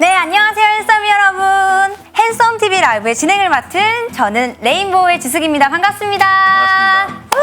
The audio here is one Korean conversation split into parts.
네, 안녕하세요, 핸섬 여러분. 핸섬 TV 라이브의 진행을 맡은 저는 레인보우의 지숙입니다. 반갑습니다. 우!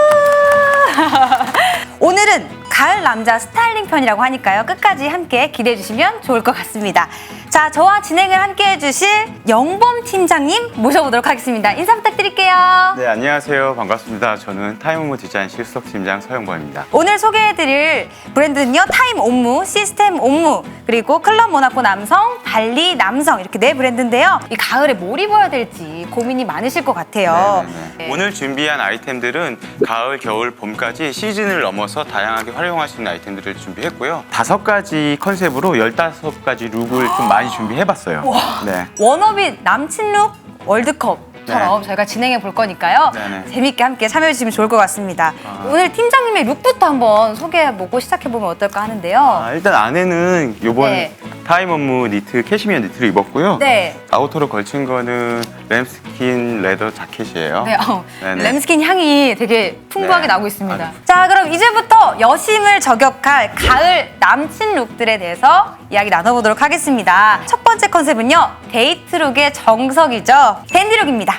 오늘은 가을 남자 스타일링 편이라고 하니까요. 끝까지 함께 기대해 주시면 좋을 것 같습니다. 자, 저와 진행을 함께 해주실 영범 팀장님 모셔보도록 하겠습니다. 인사 부탁드릴게요. 네, 안녕하세요. 반갑습니다. 저는 타임오브 디자인 실속팀장 서영범입니다. 오늘 소개해드릴 브랜드는요 타임 옴무, 시스템 옴무, 그리고 클럽 모나코 남성, 발리 남성 이렇게 네 브랜드인데요. 이 가을에 뭘 입어야 될지 고민이 많으실 것 같아요. 네네네. 네. 오늘 준비한 아이템들은 가을, 겨울, 봄까지 시즌을 넘어서 다양하게 활용 할 수 있는 아이템들을 준비했고요. 다섯 가지 컨셉으로 열다섯 가지 룩을 좀 많이 준비해봤어요. 네. 워너비 남친룩 월드컵 처럼 네. 저희가 진행해 볼 거니까요. 네네. 재밌게 함께 참여해 주시면 좋을 것 같습니다. 아. 오늘 팀장님의 룩부터 한번 소개해 보고 시작해 보면 어떨까 하는데요. 아, 일단 안에는 요번 네. 타임 업무 니트, 캐시미어 니트를 입었고요. 네. 아우터로 걸친 거는 램스킨 레더 자켓이에요. 네, 어, 네네. 램스킨 향이 되게 풍부하게 네. 나고 있습니다. 아주. 자, 그럼 이제부터 여심을 저격할 가을 남친 룩들에 대해서 이야기 나눠보도록 하겠습니다. 첫 번째 컨셉은요, 데이트 룩의 정석이죠. 댄디 룩입니다.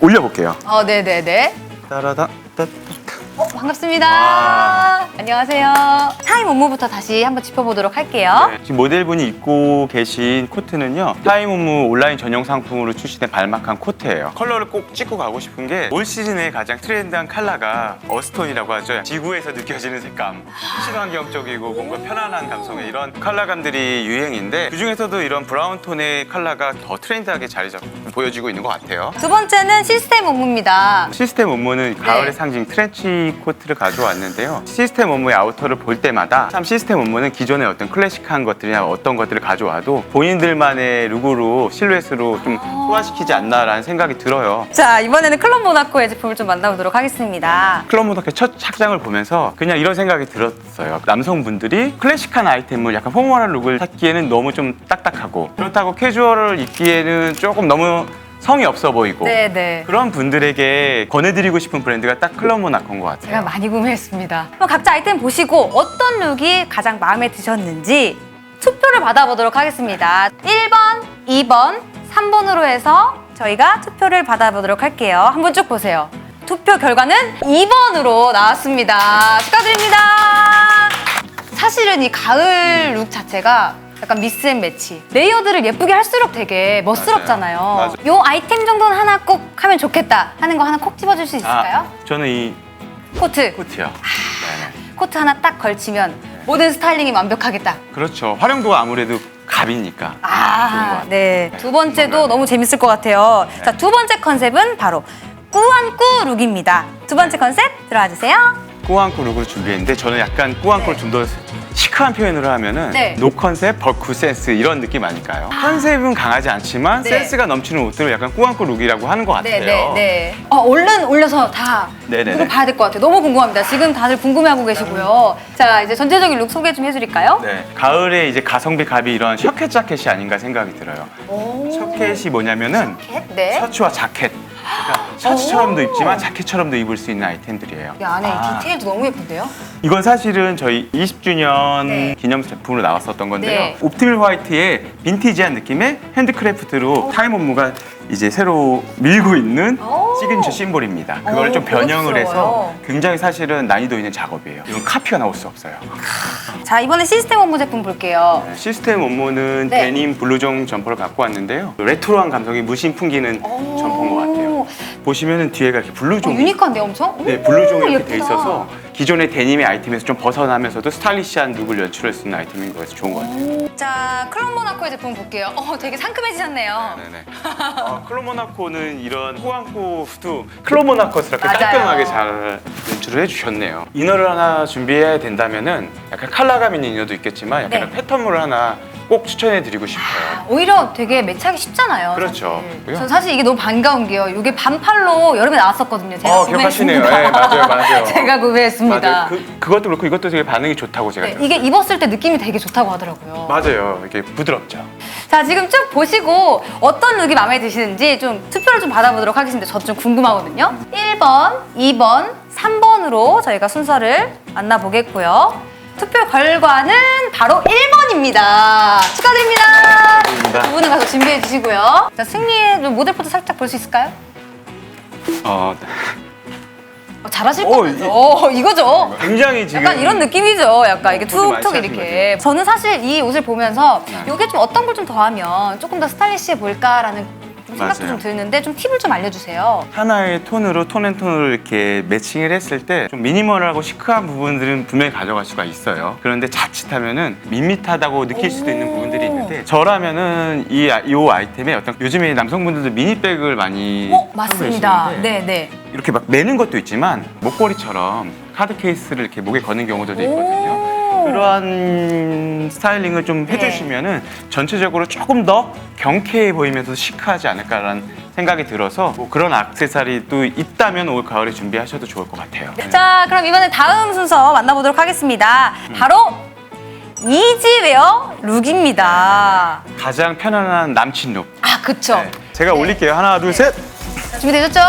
올려볼게요. 어, 네네네. 따라다, 따, 어, 반갑습니다. 와. 안녕하세요. 타임 업무부터 다시 한번 짚어보도록 할게요. 네, 지금 모델분이 입고 계신 코트는요 타임 업무 온라인 전용 상품으로 출시된 발막한 코트예요 컬러를 꼭 찍고 가고 싶은 게 올 시즌에 가장 트렌드한 컬러가 어스톤이라고 하죠 지구에서 느껴지는 색감 친환경적이고 뭔가 편안한 감성의 이런 컬러감들이 유행인데 그중에서도 이런 브라운 톤의 컬러가 더 트렌드하게 자리 잡고 보여지고 있는 것 같아요 두 번째는 시스템 업무입니다. 시스템 업무는 가을의 네. 상징 트렌치 코트를 가져왔는데요. 시스템 업무의 아우터를 볼 때마다 참 시스템 업무는 기존의 어떤 클래식한 것들이나 어떤 것들을 가져와도 본인들만의 룩으로 실루엣으로 좀 소화시키지 않나라는 생각이 들어요. 자, 이번에는 클럽 모나코의 제품을 좀 만나보도록 하겠습니다. 클럽 모더의 첫 착장을 보면서 그냥 이런 생각이 들었어요. 남성분들이 클래식한 아이템을 약간 포멀한 룩을 찾기에는 너무 좀 딱딱하고 그렇다고 캐주얼을 입기에는 조금 너무 성이 없어 보이고 네 네. 그런 분들에게 권해드리고 싶은 브랜드가 딱 클럽 모나코인 것 같아요. 제가 많이 구매했습니다. 그럼 각자 아이템 보시고 어떤 룩이 가장 마음에 드셨는지 투표를 받아보도록 하겠습니다. 1번, 2번, 3번으로 해서 저희가 투표를 받아보도록 할게요. 한번 쭉 보세요. 투표 결과는 2번으로 나왔습니다. 축하드립니다. 사실은 이 가을 룩 자체가 약간 미스 앤 매치. 레이어드를 예쁘게 할수록 되게 멋스럽잖아요. 맞아요. 요 아이템 정도는 하나 꼭 하면 좋겠다 하는 거 하나 콕 집어줄 수 있을까요? 아, 저는 이 코트. 코트요. 네네. 코트 하나 딱 걸치면 모든 스타일링이 완벽하게 딱. 그렇죠. 활용도가 아무래도 갑이니까. 좋은 것 아, 같아요. 네. 네. 두 번째도. 너무 재밌을 것 같아요. 네. 자, 두 번째 컨셉은 바로 꾸안꾸 룩입니다. 두 번째 컨셉 들어와 주세요. 꾸안꾸 룩을 준비했는데 저는 약간 꾸안꾸를 좀 더 시크한 표현으로 하면은 네. 노 컨셉, 버크 센스 이런 느낌 아닐까요? 컨셉은 강하지 않지만 네. 센스가 넘치는 옷들을 약간 꾸안꾸 룩이라고 하는 것 같아요. 네, 네, 네. 어, 얼른 올려서 다 네네네. 봐야 될 것 같아요. 너무 궁금합니다. 지금 다들 궁금해하고 계시고요. 자, 이제 전체적인 룩 소개 좀 해드릴까요? 네. 가을에 이제 가성비 갑이 이런 셔켓 자켓이 아닌가 생각이 들어요. 오. 셔켓이 뭐냐면은 네. 셔츠와 자켓. 그러니까 셔츠처럼도 입지만 자켓처럼도 입을 수 있는 아이템들이에요. 이 안에 아. 디테일도 너무 예쁜데요? 이건 사실은 저희 20주년 네. 기념 제품으로 나왔었던 건데요. 네. 옵티밀 화이트의 빈티지한 느낌의 핸드크래프트로 타임 업무가 이제 새로 밀고 있는 오. 시그니처 심볼입니다. 그걸 오, 좀 변형을 해서. 굉장히 사실은 난이도 있는 작업이에요. 이건 카피가 나올 수 없어요. 자, 이번에 시스템 업무 제품 볼게요. 네, 시스템 업무는 네. 데님 블루종 점퍼를 갖고 왔는데요. 레트로한 감성이 무심 풍기는 오. 점퍼인 것 같아요. 보시면은 뒤에가 이렇게 어, 블루종 유니크한데 엄청? 네, 오, 블루종이 이렇게 예쁘다. 돼 있어서 기존의 데님의 아이템에서 좀 벗어나면서도 스타일리시한 룩을 연출할 수 있는 아이템인 거에서 좋은 것 같아요. 자, 클럽 모나코의 제품 볼게요. 어, 되게 상큼해지셨네요. 네네. 어, 클로모나코는 이런 호황코 후드 클로모나코스럽게 맞아요. 깔끔하게 잘 연출을 해주셨네요. 이너를 하나 준비해야 된다면은 약간 컬러감 있는 이너도 있겠지만 약간 네. 패턴물을 하나 꼭 추천해드리고 싶어요. 오히려 되게 매치하기 쉽잖아요. 그렇죠. 사실. 전 사실 이게 너무 반가운 게요. 이게 반팔로 여름에 나왔었거든요. 제가 어, 기억하시네요. 구매했습니다. 네, 맞아요, 맞아요. 제가 구매했습니다. 맞아요. 그, 그것도 그렇고 이것도 되게 반응이 좋다고 제가 네, 들었어요. 이게 입었을 때 느낌이 되게 좋다고 하더라고요. 맞아요. 이게 부드럽죠. 자, 지금 쭉 보시고 어떤 룩이 마음에 드시는지 좀 투표를 좀 받아보도록 하겠습니다. 저도 좀 궁금하거든요. 1번, 2번, 3번으로 저희가 순서를 만나보겠고요. 투표 결과는 바로 1번입니다. 축하드립니다. 축하드립니다. 두 분은 가서 준비해 주시고요. 자, 승리의 모델 포토 살짝 볼 수 있을까요? 어, 어, 잘하실 어, 거면서. 어, 이거죠. 굉장히 지금 약간 이런 느낌이죠. 약간 이게 포즈 많이 툭툭 취하신 이렇게. 저는 사실 이 옷을 보면서 네. 이게 좀 어떤 걸 좀 더하면 조금 더 스타일리시해 보일까라는 좀 생각도 맞아요. 좀 드는데 좀 팁을 좀 알려주세요. 하나의 톤으로 톤앤톤으로 이렇게 매칭을 했을 때 좀 미니멀하고 시크한 부분들은 분명히 가져갈 수가 있어요. 그런데 자칫하면은 밋밋하다고 느낄 수도 있는 오. 부분들이 있는데 저라면은 이, 아- 이 아이템에 어떤 요즘에 남성분들도 미니백을 많이 어, 맞습니다. 계시는데 네, 네. 이렇게 막 매는 것도 있지만 목걸이처럼 카드 케이스를 이렇게 목에 거는 경우들도 있거든요. 오. 그러한 스타일링을 좀 네. 해주시면은 전체적으로 조금 더 경쾌해 보이면서 시크하지 않을까라는 생각이 들어서 뭐 그런 액세서리도 있다면 올 가을에 준비하셔도 좋을 것 같아요. 네. 자, 그럼 이번에 다음 순서 만나보도록 하겠습니다. 바로 이지웨어 룩입니다. 가장 편안한 남친 룩. 아, 그쵸. 네. 제가 네. 올릴게요. 하나, 둘, 셋. 준비되셨죠?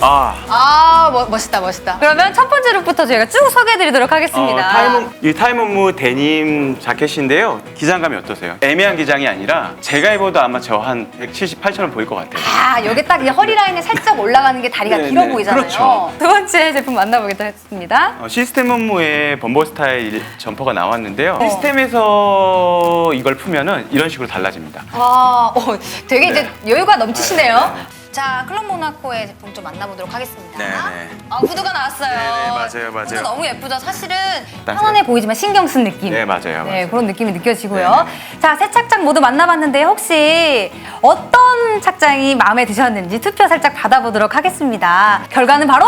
아. 아, 멋, 멋있다, 멋있다. 그러면 첫 번째 룩부터 저희가 쭉 소개해드리도록 하겠습니다. 어, 타임, 이 타임 업무 데님 자켓인데요. 기장감이 어떠세요? 애매한 기장이 아니라 제가 입어도 아마 저 한 178처럼 보일 것 같아요. 아, 여기 딱이 허리 라인에 살짝 올라가는 게 다리가 네, 길어 네. 보이잖아요. 그렇죠. 두 번째 제품 만나보겠습니다. 어, 시스템 업무에 범버 스타일 점퍼가 나왔는데요. 어. 시스템에서 이걸 풀면은 이런 식으로 달라집니다. 와, 어, 되게 이제 여유가 넘치시네요. 네. 자, 클럽 모나코의 제품 좀 만나보도록 하겠습니다. 네, 네. 아, 구두가 나왔어요. 네, 네, 맞아요, 맞아요. 구두 너무 예쁘죠? 사실은 맞아요. 편안해 보이지만 신경 쓴 느낌. 네, 맞아요, 네, 맞아요. 그런 느낌이 느껴지고요. 네. 자, 세 착장 모두 만나봤는데 혹시 어떤 착장이 마음에 드셨는지 투표 살짝 받아보도록 하겠습니다. 결과는 바로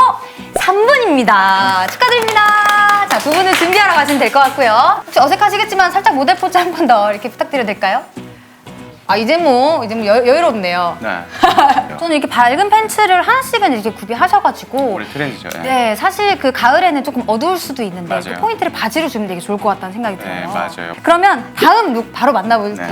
3분입니다. 축하드립니다. 자, 두 분은 준비하러 가시면 될 것 같고요. 혹시 어색하시겠지만 살짝 모델 포즈 한 번 더 이렇게 부탁드려도 될까요? 아, 이제 뭐, 이제 뭐 여, 여유롭네요. 네. 저는 이렇게 밝은 팬츠를 하나씩은 이렇게 구비하셔가지고 올해 트렌드죠. 네. 네, 사실 그 가을에는 조금 어두울 수도 있는데 맞아요. 그 포인트를 바지로 주면 되게 좋을 것 같다는 생각이 들어요. 네, 맞아요. 그러면 다음 룩 바로 만나볼까요?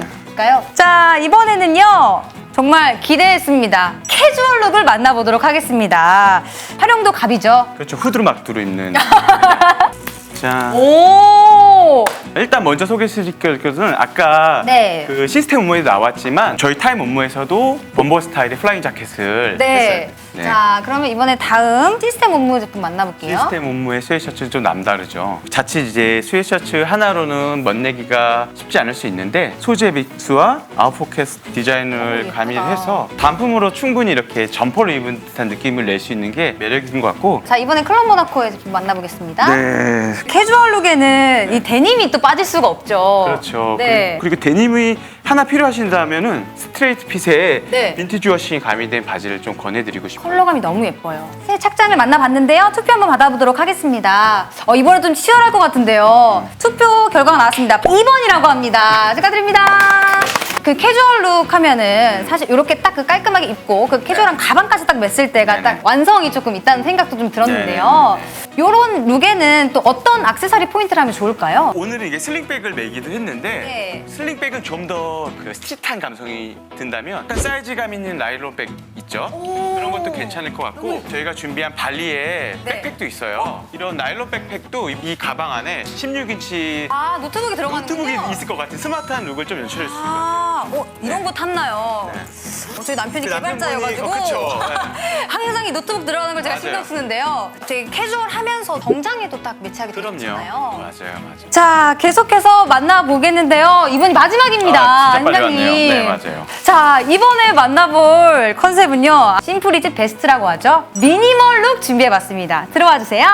네. 자, 이번에는요. 정말 기대했습니다. 캐주얼 룩을 만나보도록 하겠습니다. 활용도 갑이죠. 그렇죠. 후드로 막두로 입는. 자, 오! 일단 먼저 소개해드릴 것은 아까 네. 그 시스템 업무에 나왔지만 저희 타임 업무에서도 범버 스타일의 플라잉 자켓을 네. 했어요. 네. 자, 그러면 이번에 다음 시스템 업무 제품 만나볼게요. 시스템 업무의 스웨셔츠는 좀 남다르죠. 자칫 이제 스웨셔츠 하나로는 멋내기가 쉽지 않을 수 있는데 소재 믹스와 아웃포켓 디자인을 오, 예쁘다. 가미해서 단품으로 충분히 이렇게 점퍼를 입은 듯한 느낌을 낼 수 있는 게 매력인 것 같고 자, 이번에 클럽 모나코의 제품 만나보겠습니다. 네. 캐주얼 룩에는 이 데님이 또 빠질 수가 없죠. 그렇죠. 네. 그리고, 그리고 데님이 하나 필요하신다면은 스트레이트 핏에 네. 빈티지 워싱이 가미된 바지를 좀 권해드리고 싶어요. 컬러감이 너무 예뻐요. 새 착장을 만나봤는데요. 투표 한번 받아보도록 하겠습니다. 어, 이번에 좀 치열할 것 같은데요. 투표 결과가 나왔습니다. 2번이라고 합니다. 축하드립니다. 그 캐주얼 룩 하면은 사실 이렇게 딱 그 깔끔하게 입고 그 캐주얼한 가방까지 딱 맸을 때가 네네. 딱 완성이 조금 있다는 생각도 좀 들었는데요. 이런 룩에는 또 어떤 액세서리 포인트를 하면 좋을까요? 오늘은 이게 슬링백을 매기도 했는데 네. 슬링백은 좀 더 그 스틱한 감성이 든다면 약간 사이즈감 있는 나일론백 있죠? 오. 그런 것도 괜찮을 것 같고 저희가 준비한 발리에 네. 백팩도 있어요. 이런 나일론 백팩도 이- 이 가방 안에 16인치 아, 노트북이 들어가는군요. 노트북이 있을 것 같은 스마트한 룩을 좀 연출할 수 있어요. 아, 어, 이런 거 탔나요? 네. 어, 저희 남편이 그 남편분이- 개발자여가지고 어, 그쵸. 항상 이 노트북 들어가는 걸 제가 맞아요. 신경 쓰는데요. 되게 캐주얼하면서 정장에도 딱 매치하게 그럼요. 좋잖아요. 맞아요, 맞아요. 자, 계속해서 만나보겠는데요. 이번이 마지막입니다. 아, 진짜 빨리 팀장님. 왔네요. 네, 맞아요. 자, 이번에 만나볼 컨셉은요. 심플이즈 베스트라고 하죠. 미니멀 룩 준비해봤습니다. 들어와 주세요.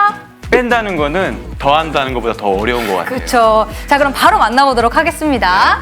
뺀다는 거는 더 한다는 것보다 더 어려운 것 같아요. 그렇죠. 자, 그럼 바로 만나보도록 하겠습니다.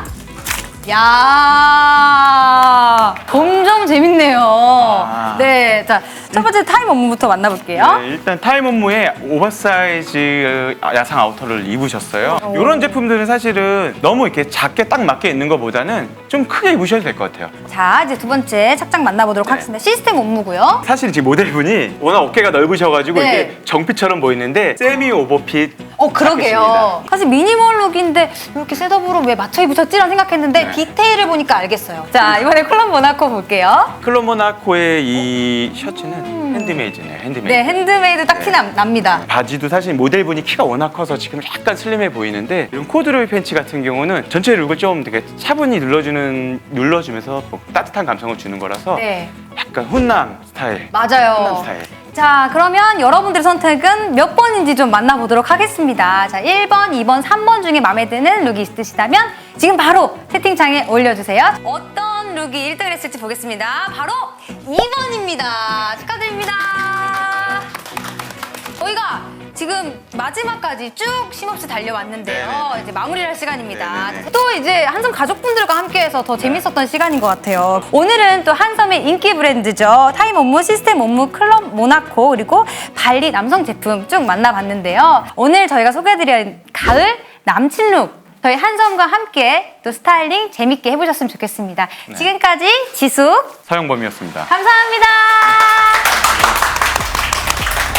야, 점점 재밌네요. 아. 네, 자, 첫 번째 타임 업무부터 만나볼게요. 네, 일단 타임 업무에 오버사이즈 야상 아우터를 입으셨어요. 오. 이런 제품들은 사실은 너무 이렇게 작게 딱 맞게 입는 것보다는 좀 크게 입으셔도 될 것 같아요. 자, 이제 두 번째 착장 만나보도록 네. 하겠습니다. 시스템 업무고요. 사실 지금 모델분이 워낙 어깨가 넓으셔가지고 네. 이게 정핏처럼 보이는데 세미 오버핏 어, 그러게요. 사실 미니멀 룩인데 이렇게 셋업으로 왜 맞춰 입으셨지라는 생각했는데 네. 디테일을 보니까 알겠어요. 자, 이번에 콜럼 모나코 볼게요. 클로모나코의 이 셔츠는 핸드메이드네요. 핸드메이드. 네, 핸드메이드 딱티 네. 납니다. 바지도 사실 모델분이 키가 워낙 커서 지금 약간 슬림해 보이는데 이런 코드로이 팬츠 같은 경우는 전체 룩을 좀 되게 차분히 눌러주는 눌러주면서 뭐 따뜻한 감성을 주는 거라서 네, 약간 훈남 스타일. 훈남 맞아요. 스타일. 자, 그러면 여러분들의 선택은 몇 번인지 좀 만나보도록 하겠습니다. 자, 1번, 2번, 3번 중에 마음에 드는 룩이 있으시다면 지금 바로 채팅창에 올려주세요. 어떤 룩이 1등을 했을지 보겠습니다. 바로 2번입니다. 축하드립니다. 저희가 지금 마지막까지 쭉 쉼없이 달려왔는데요. 네네. 이제 마무리를 할 시간입니다. 네네네. 또 이제 한섬 가족분들과 함께해서 더 재밌었던 시간인 것 같아요. 오늘은 또 한섬의 인기 브랜드죠. 타임 업무, 시스템 업무, 클럽 모나코 그리고 발리 남성 제품 쭉 만나봤는데요. 오늘 저희가 소개해드린 가을 남친 룩 저희 한섬과 함께 또 스타일링 재밌게 해보셨으면 좋겠습니다. 지금까지 지수 서영범이었습니다. 감사합니다.